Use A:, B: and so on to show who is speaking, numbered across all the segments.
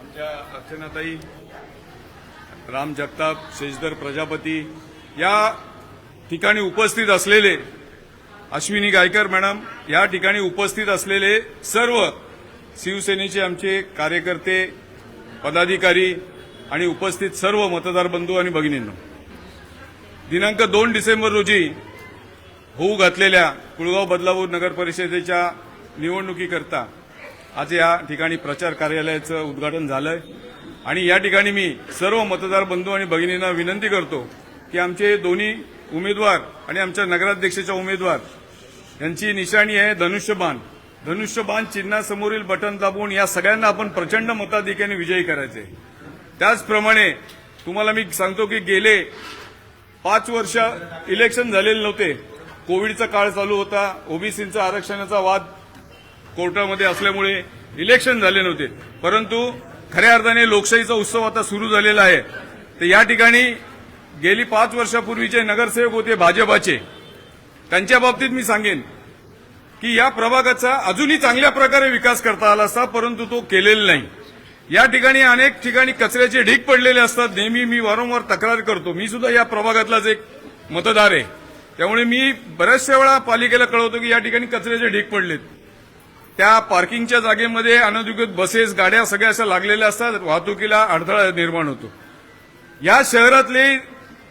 A: आमच्या अर्चनाताई राम जगताप शेजदर प्रजापती या ठिकाणी उपस्थित असलेले अश्विनी गायकर मॅडम या ठिकाणी उपस्थित असलेले सर्व शिवसेनेचे आमचे कार्यकर्ते पदाधिकारी आणि उपस्थित सर्व मतदार बंधू आणि भगिनींनो. दिनांक दोन डिसेंबर रोजी होऊ घातलेल्या कुळगाव बदलापूर नगर परिषदेच्या निवडणुकीकरता आज या ठिकाणी प्रचार कार्यालयाचं उद्घाटन झालंय. आणि या ठिकाणी मी सर्व मतदार बंधू आणि भगिनींना विनंती करतो की आमचे दोन्ही उमेदवार आणि आमच्या नगराध्यक्षाच्या उमेदवार यांची निशाणी आहे धनुष्यबाण. धनुष्यबाण चिन्हासमोरील बटन दाबून या सगळ्यांना आपण प्रचंड मताधिक्याने विजयी करायचे त्याचप्रमाणे तुम्हाला मी सांगतो की गेले पाच वर्ष इलेक्शन झालेले नव्हते. कोविडचा काळ चालू होता. ओबीसींचा आरक्षणाचा वाद कोर्टामध्ये असल्यामुळे इलेक्शन झाले नव्हते. परंतु खऱ्या अर्थाने लोकशाहीचा उत्सव आता सुरू झालेला आहे. तर या ठिकाणी गेली पाच वर्षापूर्वीचे नगरसेवक होते भाजपाचे. त्यांच्या बाबतीत मी सांगेन की या प्रभागाचा अजूनही चांगल्या प्रकारे विकास करता आला असता परंतु तो केलेला नाही. या ठिकाणी अनेक ठिकाणी कचऱ्याचे ढीक पडलेले असतात. नेहमी मी वारंवार तक्रार करतो. मी सुद्धा या प्रभागातलाच एक मतदार आहे. त्यामुळे मी बऱ्याचशा वेळा पालिकेला कळवतो की या ठिकाणी कचऱ्याचे ढीक पडलेत. त्या पार्किंगच्या जागेमध्ये अनधिकृत बसेस गाड्या सगळ्या अशा लागलेल्या असतात. वाहतुकीला अडथळा निर्माण होतो. या शहरातले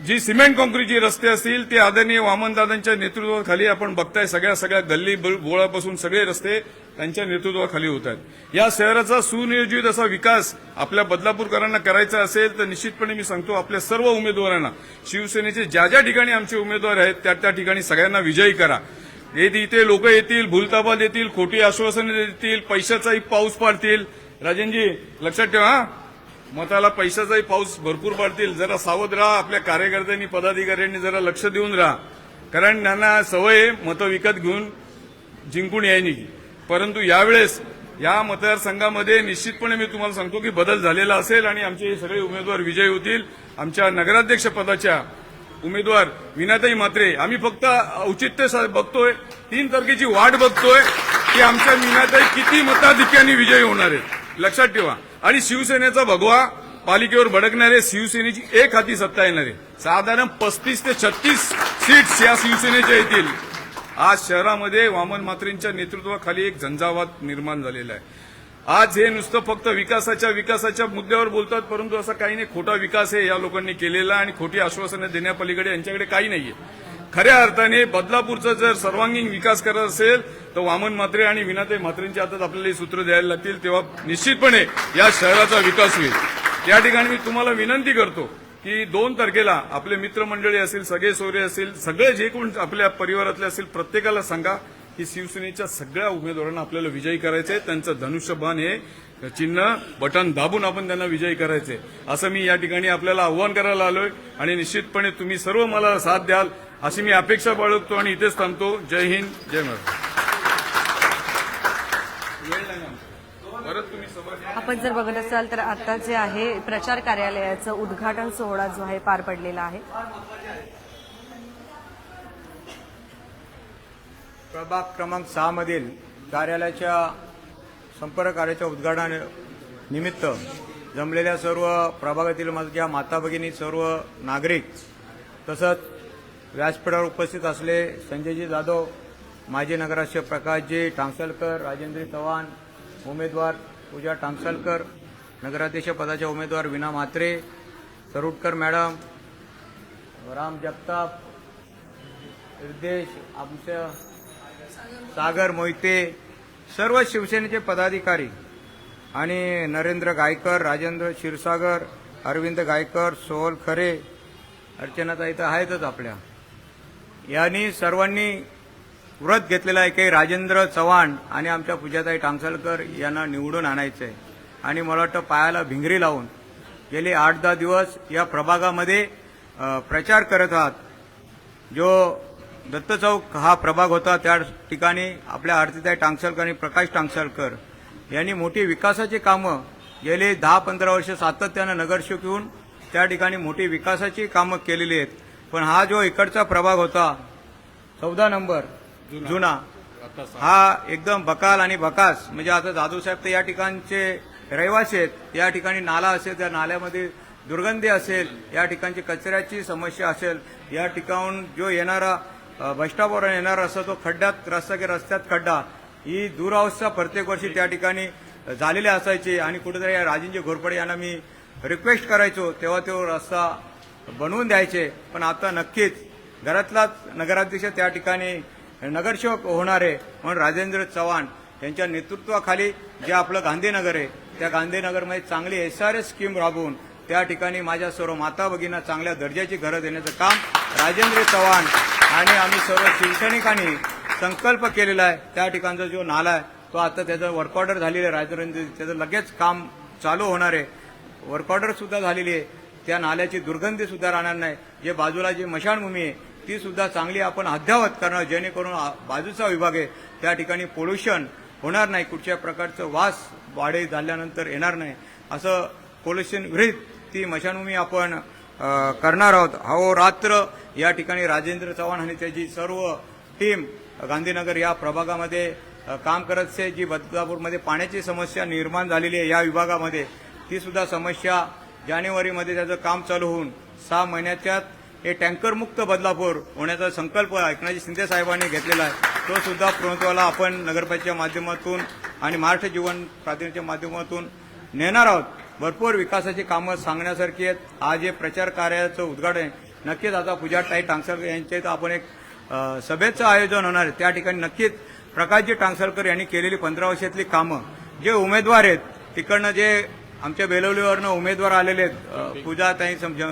A: जी सिमेंट कॉन्क्रीटची रस्ते असतील ते आदरणीय वामनदादांच्या नेतृत्वाखाली आपण बघताय सगळ्या सगळ्या गल्ली बोळापासून सगळे रस्ते त्यांच्या नेतृत्वाखाली होत आहेत या शहराचा सुनियोजित असा विकास आपल्या बदलापूरकरांना करायचा असेल तर निश्चितपणे मी सांगतो आपल्या सर्व उमेदवारांना. शिवसेनेचे ज्या ज्या ठिकाणी आमचे उमेदवार आहेत त्या त्या ठिकाणी सगळ्यांना विजयी करा. हे इथे लोक येतील भूलताबा देतील खोटी आश्वासने देतील पैशाचाही पाऊस पाडतील. राजनजी लक्षात ठेवा मताला पैशाचाही पाऊस भरपूर पाडतील. जरा सावध राहा आपल्या कार्यकर्त्यांनी पदाधिकाऱ्यांनी जरा लक्ष देऊन राहा. कारण त्यांना सवय मतं विकत घेऊन जिंकून यायनी परंतु यावेळेस या मतदारसंघामध्ये निश्चितपणे मी तुम्हाला सांगतो की बदल झालेला असेल आणि आमचे हे सगळे उमेदवार विजयी होतील. आमच्या नगराध्यक्ष पदाच्या उमेदवार विनाताई मात्रे आम्ही फक्त औचित्य बघतोय तीन तारखेची वाट बघतोय की आमच्या विनाताई किती मताधिक्याने विजयी होणार आहेत लक्षात ठेवा. आणि शिवसेनेचा भगवा पालिकेवर भडकणारे शिवसेनेची एक हाती सत्ता येणार आहे. साधारण पस्तीस ते छत्तीस सीट्स या शिवसेनेच्या येतील. आज शहरामध्ये वामन मात्रेंच्या नेतृत्वाखाली एक झंझावात निर्माण झालेला आहे. आज हे नुसतं फक्त विकासाच्या विकासाच्या मुद्द्यावर बोलतात परंतु असा काही नाही. खोटा विकास आहे या लोकांनी केलेला आणि खोटी आश्वासनं देण्यापलीकडे यांच्याकडे काही नाहीये. खऱ्या अर्थाने बदलापूरचा जर सर्वांगीण विकास करत असेल तर वामन म्हात्रे आणि विनाताई म्हात्रेंच्या हातात आपल्याला ही सूत्र द्यायला लागतील तेव्हा निश्चितपणे या शहराचा विकास होईल. या ठिकाणी मी तुम्हाला विनंती करतो की दोन तारखेला आपले मित्रमंडळी असतील सगळे सोयरे असतील सगळे जे कोण आपल्या परिवारातले असतील प्रत्येकाला सांगा. की शिवसेनेच्या सगळ्या उमेदवारांना आपल्याला विजयी करायचंय. त्यांचं धनुष्यबाण हे चिन्ह बटन दाबून आपण त्यांना विजयी करायचे असं मी या ठिकाणी आपल्याला आव्हान करायला आलोय. आणि निश्चितपणे तुम्ही सर्व मला साथ द्याल अशी मी अपेक्षा बाळगतो आणि इथेच थांबतो. जय हिंद जय महाराष्ट्र.
B: आपण जर बघत असाल तर आता जे आहे प्रचार कार्यालयाचं उद्घाटन सोहळा जो आहे पार पडलेला आहे.
C: प्रभाग क्रमांक सहामधील कार्यालयाच्या संपर्क कार्याच्या उद्घाटन निमित्त जमलेल्या सर्व प्रभागातील माझ्या माता भगिनी सर्व नागरिक तसंच व्यासपीठावर उपस्थित असले संजयजी जाधव माजी नगराध्यक्ष प्रकाशजी टांगसलकर राजेंद्र चव्हाण उमेदवार पूजा टांगसलकर नगराध्यक्ष पदाच्या उमेदवार विना म्हात्रे सरुटकर मॅडम राम जगताप निर्देश आमच्या सागर मोहिते सर्व शिवसेनेचे पदाधिकारी आणि नरेंद्र गायकर राजेंद्र क्षीरसागर अरविंद गायकर सोहल खरे अर्चनाताई तर आहेतच आपल्या. यांनी सर्वांनी व्रत घेतलेलं आहे की राजेंद्र चव्हाण आणि आमच्या पूजाताई टांगसलकर यांना निवडून आणायचं आहे आणि मला वाटतं पायाला भिंगरी लावून गेले आठ दहा दिवस या प्रभागामध्ये प्रचार करत आहात. जो दत्त चौक हा प्रभाग होता. त्या ठिकाणी आपल्या आरतीताई टांगसलकर आणि प्रकाश टांगसलकर यांनी मोठी विकासाची कामं गेले. दहा पंधरा वर्ष सातत्यानं नगरसेवक येऊन त्या ठिकाणी मोठी विकासाची कामं केलेली आहेत. पण हा जो इकडचा प्रभाग होता चौदा नंबर जुना. हा एकदम बकाल आणि बकास. म्हणजे आता जाधव साहेब तर या ठिकाणचे रहिवासी आहेत. या ठिकाणी नाला असेल त्या नाल्यामध्ये दुर्गंधी असेल या ठिकाणची कचऱ्याची समस्या असेल या ठिकाणून जो येणारा बसस्टॉपवर येणार येणारा असं तो खड्ड्यात रस्ता की रस्त्यात खड्डा. ही दुरावस्था प्रत्येक वर्षी त्या ठिकाणी झालेली असायची आणि कुठेतरी या राजेंद्र घोरपडे यांना मी रिक्वेस्ट करायचो तेव्हा तो रस्ता बनवून द्यायचे. पण आता नक्कीच घरातलाच नगराध्यक्ष त्या ठिकाणी नगरसेवक होणारे म्हणून राजेंद्र चव्हाण यांच्या नेतृत्वाखाली जे आपलं गांधीनगर आहे त्या गांधीनगरमध्ये चांगली एस आर एस स्कीम राबवून त्या ठिकाणी माझ्या सर्व माता भगिनींना चांगल्या दर्जाची घरं देण्याचं काम राजेंद्र चव्हाण आणि आम्ही सर्व शिवसैनिकांनी संकल्प केलेला आहे. त्या ठिकाणचा जो नाला आहे तो आता त्याचं वर्क ऑर्डर झालेलं आहे. राजधानी त्याचं लगेच काम चालू होणार आहे. वर्क ऑर्डर सुद्धा झालेली आहे. त्या नाल्याची दुर्गंधी सुद्धा राहणार नाही. जे बाजूला जी मशानभूमी आहे ती सुद्धा चांगली आपण अद्यावत करणार जेणेकरून बाजूचा विभाग आहे. त्या ठिकाणी पोल्युशन होणार नाही. कुठच्या प्रकारचं वास वाढे झाल्यानंतर येणार नाही. असं पोल्युशन विरहित ती मशानभूमी आपण करणार आहोत. हो रात्र या ठिकाणी राजेंद्र चव्हाण आणि त्याची सर्व टीम गांधीनगर या प्रभागामध्ये काम करत असे जी बदलापूरमध्ये पाण्याची समस्या निर्माण झालेली आहे या विभागामध्ये ती सुद्धा समस्या जानेवारीमध्ये त्याचं काम चालू होऊन सहा महिन्याच्यात हे टँकरमुक्त बदलापूर होण्याचा संकल्प एकनाथजी शिंदे साहेबांनी घेतलेला आहे. तो सुद्धा पूर्णत्वाला आपण नगरपालिकेच्या माध्यमातून आणि महाराष्ट्र जीवन प्राधिकरणाच्या माध्यमातून नेणार आहोत. भरपूर विकासाची कामं सांगण्यासारखी आहेत. आज जे प्रचार कार्याचं उद्घाटन नक्कीच आता पूजा ताई टांगसरकर यांच्या इथं आपण एक सभेचं आयोजन होणार आहे. त्या ठिकाणी नक्कीच प्रकाशजी टांगसरकर यांनी केलेली पंधरा वर्षातली कामं. जे उमेदवार आहेत तिकडनं जे आमच्या बेलवलीवरनं उमेदवार आलेले आहेत पूजा ताई समजा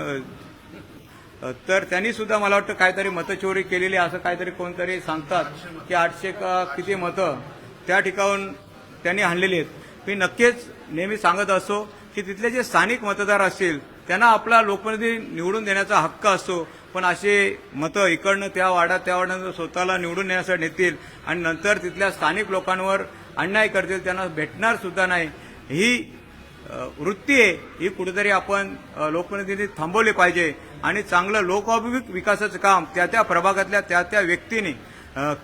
C: तर त्यांनी सुद्धा मला वाटतं काहीतरी मतचोरी केलेली असं काहीतरी कोणतरी सांगतात की आठशे का किती मतं त्या ठिकाणून त्यांनी आणलेली आहेत. मी नक्कीच नेहमी सांगत असतो की तिथले जे स्थानिक मतदार असतील त्यांना आपला लोकप्रतिनिधी निवडून देण्याचा हक्क असतो. पण असे मतं इकडनं त्या वाड्यात त्या वाड्यानं स्वतःला निवडून देण्यासाठी नेतील आणि नंतर तिथल्या स्थानिक लोकांवर अन्याय करतील त्यांना भेटणार सुद्धा नाही. ही वृत्ती आहे. ही कुठेतरी आपण लोकप्रतिनिधी थांबवली पाहिजे आणि चांगलं लोकाभिमुख विकासाचं काम त्या त्या प्रभागातल्या त्या त्या व्यक्तीने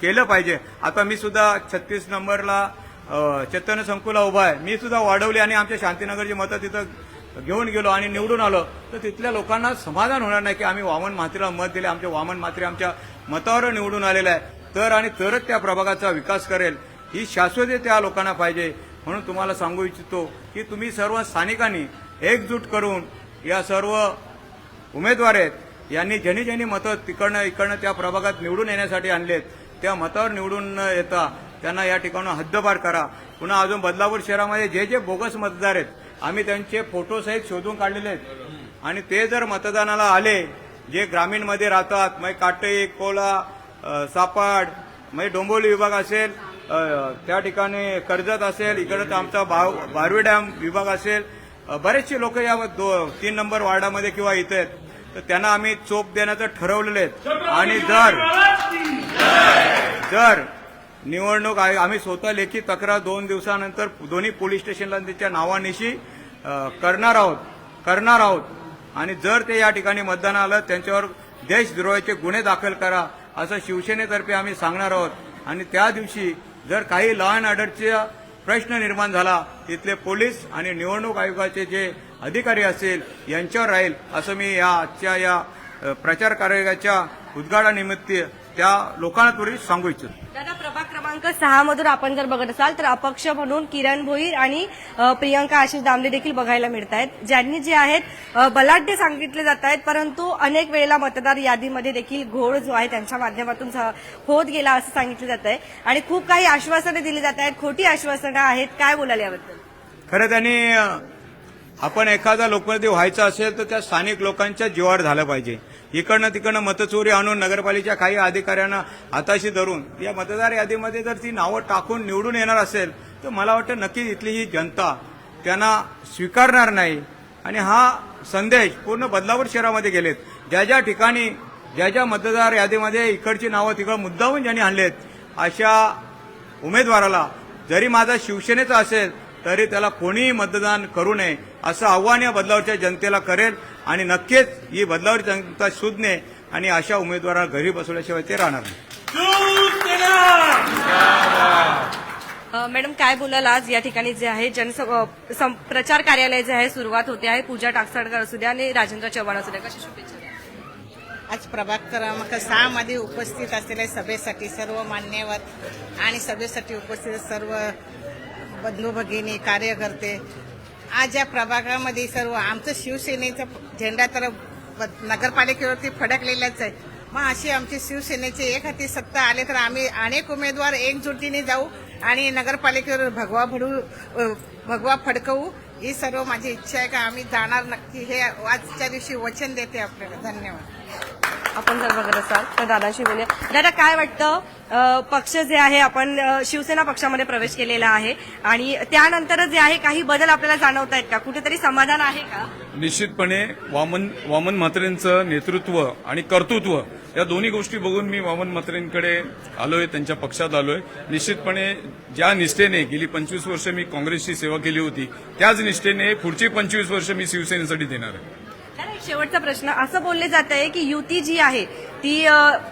C: केलं पाहिजे. आता मी सुद्धा छत्तीस नंबरला चैतन्य संकुला उभा आहे. मी सुद्धा वाढवली आणि आमच्या शांतीनगरची मतं तिथं घेऊन गेलो आणि निवडून आलो तर तिथल्या लोकांना समाधान होणार नाही की आम्ही वामन म्हात्रेला मत दिले. आमच्या वामन म्हात्रे आमच्या मतावर निवडून आलेलं आहे तर आणि तरच त्या प्रभागाचा विकास करेल ही शाश्वती त्या लोकांना पाहिजे. म्हणून तुम्हाला सांगू इच्छितो की तुम्ही सर्व स्थानिकांनी एकजूट करून या सर्व उमेदवार आहेत यांनी ज्यांनी ज्यांनी मतं तिकडनं इकडनं त्या प्रभागात निवडून येण्यासाठी आणलेत त्या मतावर निवडून न येता त्यांना या ठिकाणून हद्दपार करा. पुन्हा अजून बदलापूर शहरामध्ये जे जे बोगस मतदार आहेत आम्ही त्यांचे फोटोसहित शोधून काढलेले आहेत. आणि ते जर मतदानाला आले जे ग्रामीणमध्ये राहतात मग काटई कोला सापाड म्हणजे डोंबोली विभाग असेल त्या ठिकाणी कर्जत असेल इकडं आमचा भाव बारवी डॅम विभाग असेल बरेचसे लोक या दो तीन नंबर वार्डामध्ये किंवा इथे आहेत. तर त्यांना आम्ही चोप देण्याचं ठरवलेलं आहे. आणि जर जर निवडणूक आयोग आम्ही स्वतः लेखी तक्रार दोन दिवसानंतर दोन्ही पोलीस स्टेशनला त्याच्या नावानिशी करणार आहोत करणार आहोत. आणि जर ते या ठिकाणी मतदान आलं त्यांच्यावर देशद्रोहाचे गुन्हे दाखल करा असं शिवसेनेतर्फे आम्ही सांगणार आहोत. आणि त्या दिवशी जर काही लॉ अँड ऑर्डरचा प्रश्न निर्माण झाला तिथले पोलीस आणि निवडणूक आयोगाचे जे अधिकारी असेल यांच्यावर राहील असं मी या आजच्या या प्रचार कार्याच्या उद्घाटनानिमित्त त्या लोकांना थोडी सांगू इच्छितो.
B: दादा क्रमांक सहा मधून आपण जर बघत असाल तर अपक्ष म्हणून किरण भोईर आणि प्रियंका आशिष दामले देखील बघायला मिळत आहेत ज्यांनी जे आहेत बलाढ्य सांगितले जात आहेत परंतु अनेक वेळेला मतदार यादीमध्ये देखील घोळ जो आहे त्यांच्या माध्यमातून होत गेला असं सांगितलं जात आहे आणि खूप काही आश्वासनं दिली जात आहेत खोटी आश्वासनं आहेत. काय बोलाल याबद्दल?
C: खरं त्यांनी आपण एखादा लोकप्रतिनिधी व्हायचा असेल तर त्या स्थानिक लोकांच्या जीवावर झालं पाहिजे. इकडनं तिकडनं मतचोरी आणून नगरपालिकेच्या काही अधिकाऱ्यांना हाताशी धरून या मतदार यादीमध्ये जर ती नावं टाकून निवडून येणार असेल तर मला वाटतं नक्की इथली ही जनता त्यांना स्वीकारणार नाही. आणि हा संदेश पूर्ण बदलापूर शहरामध्ये गेलेत. ज्या ज्या ठिकाणी ज्या ज्या मतदार यादीमध्ये इकडची नावं तिकडं मुद्दाहून ज्यांनी आणलेत अशा उमेदवाराला जरी माझा शिवसेनेचा असेल तरी त्याला कोणीही मतदान करू नये असं आव्हान या बदलावरच्या जनतेला करेल आणि नक्कीच ही बदलावर जनता सुज्ञे आणि अशा उमेदवाराला घरी बसवल्याशिवाय ते राहणार नाही.
B: मॅडम काय बोलाल आज? या ठिकाणी जे आहे जन प्रचार कार्यालय जे आहे सुरुवात होते आहे. पूजा टाकसाळकर असू द्या आणि राजेंद्र चव्हाण असू द्या. कशी शुभेच्छा?
D: आज प्रभाग क्रमांक सहा मध्ये उपस्थित असलेल्या सभेसाठी सर्व मान्यवर आणि सभेसाठी उपस्थित सर्व बंधू भगिनी कार्यकर्ते आज या प्रभागामध्ये सर्व आमचं शिवसेनेचा झेंडा तर ब- नगरपालिकेवरती फडकलेलाच आहे. मग अशी आमची शिवसेनेचे एक हाती सत्ता आले तर आम्ही अनेक उमेदवार एकजुटीने जाऊ आणि नगरपालिकेवर भगवा भडू भगवा फडकवू. ही सर्व माझी इच्छा आहे का आम्ही जाणार नक्की हे आजच्या दिवशी वचन देते आपल्याला. धन्यवाद.
B: आपण जर बघत असाल तर दादाशी बोलूया. दादा काय वाटतं? पक्ष जे आहे आपण शिवसेना पक्षामध्ये प्रवेश केलेला आहे आणि त्यानंतर जे आहे काही बदल आपल्याला जाणवत आहेत का? कुठेतरी समाधान आहे का?
A: निश्चितपणे वामन वामन म्हात्रेंचं नेतृत्व आणि कर्तृत्व या दोन्ही गोष्टी बघून मी वामन म्हात्रेंकडे आलोय त्यांच्या पक्षात आलोय. निश्चितपणे ज्या निष्ठेने गेली पंचवीस वर्ष मी काँग्रेसची सेवा केली होती त्याच निष्ठेने पुढची पंचवीस वर्ष मी शिवसेनेसाठी देणार आहे.
B: शेवटचा प्रश्न. असं बोलले जात आहे की युती जी आहे ती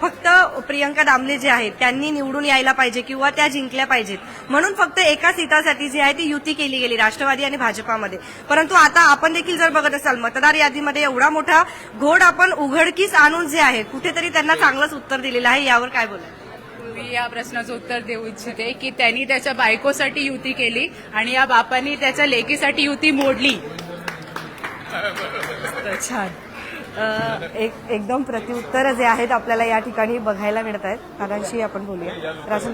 B: फक्त प्रियंका दामले जे आहेत त्यांनी निवडून यायला पाहिजे किंवा त्या जिंकल्या पाहिजेत. म्हणून फक्त एका सीटासाठी जी आहे ती युती केली गेली राष्ट्रवादी आणि भाजपामध्ये. परंतु आता आपण देखील जर बघत असाल मतदार यादीमध्ये एवढा मोठा घोड आपण उघडकीस आणून जे आहे कुठेतरी त्यांना चांगलंच उत्तर दिलेलं आहे. यावर काय बोला
E: मी या प्रश्नाचं उत्तर देऊ इच्छिते की त्यांनी त्याच्या बायकोसाठी युती केली आणि या बापांनी त्याच्या लेकीसाठी युती मोडली.
B: छान. एक एकदम प्रत्युत्तर जे आहेत आपल्याला या ठिकाणी बघायला मिळत आहेत. दादांशी आपण बोलूया. राजन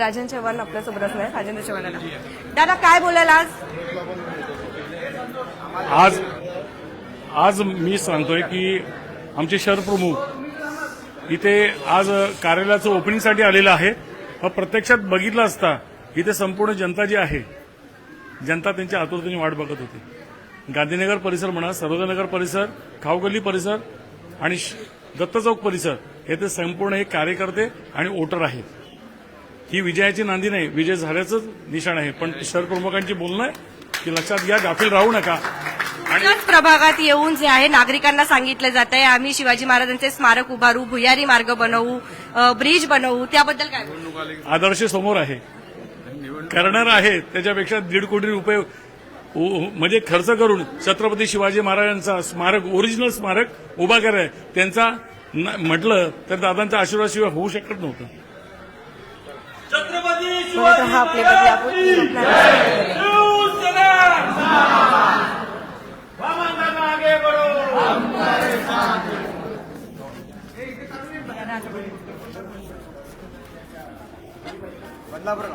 B: राजन चव्हाण आपल्यासोबत असणार. आहे राजेंद्र चव्हाणाला दादा. काय बोलाल आज?
F: आज आज मी सांगतोय की आमचे शहर प्रमुख इथे आज कार्यालयाचं ओपनिंगसाठी आलेलं आहे. प्रत्यक्षात बघितलं असता इथे संपूर्ण जनता जी आहे जनता त्यांच्या आतुरतेने वाट बघत होती. गांधीनगर परिसर म्हणा सर्वोदयनगर परिसर खावगल्ली परिसर आणि दत्त चौक परिसर येथे संपूर्ण हे कार्यकर्ते आणि वोटर आहेत. ही विजयाची नांदी नाही विजय झाल्याचंच निशाण आहे. पण शहर प्रमुखांची बोलणं आहे की लक्षात घ्या गाफील राहू नका.
B: त्याच प्रभागात येऊन जे आहे नागरिकांना सांगितलं जात आहे आम्ही शिवाजी महाराजांचे स्मारक उभारू भुयारी मार्ग बनवू ब्रिज बनवू त्याबद्दल काय?
F: आदर्श समोर आहे. करणार आहे त्याच्यापेक्षा दीड कोटी रुपये म्हणजे खर्च करून छत्रपती शिवाजी महाराजांचा स्मारक ओरिजिनल स्मारक उभा कराय त्यांचा म्हटलं तर दादांचा आशीर्वाद शिवाय होऊ शकत नव्हतं.
B: हा
C: बदलापूर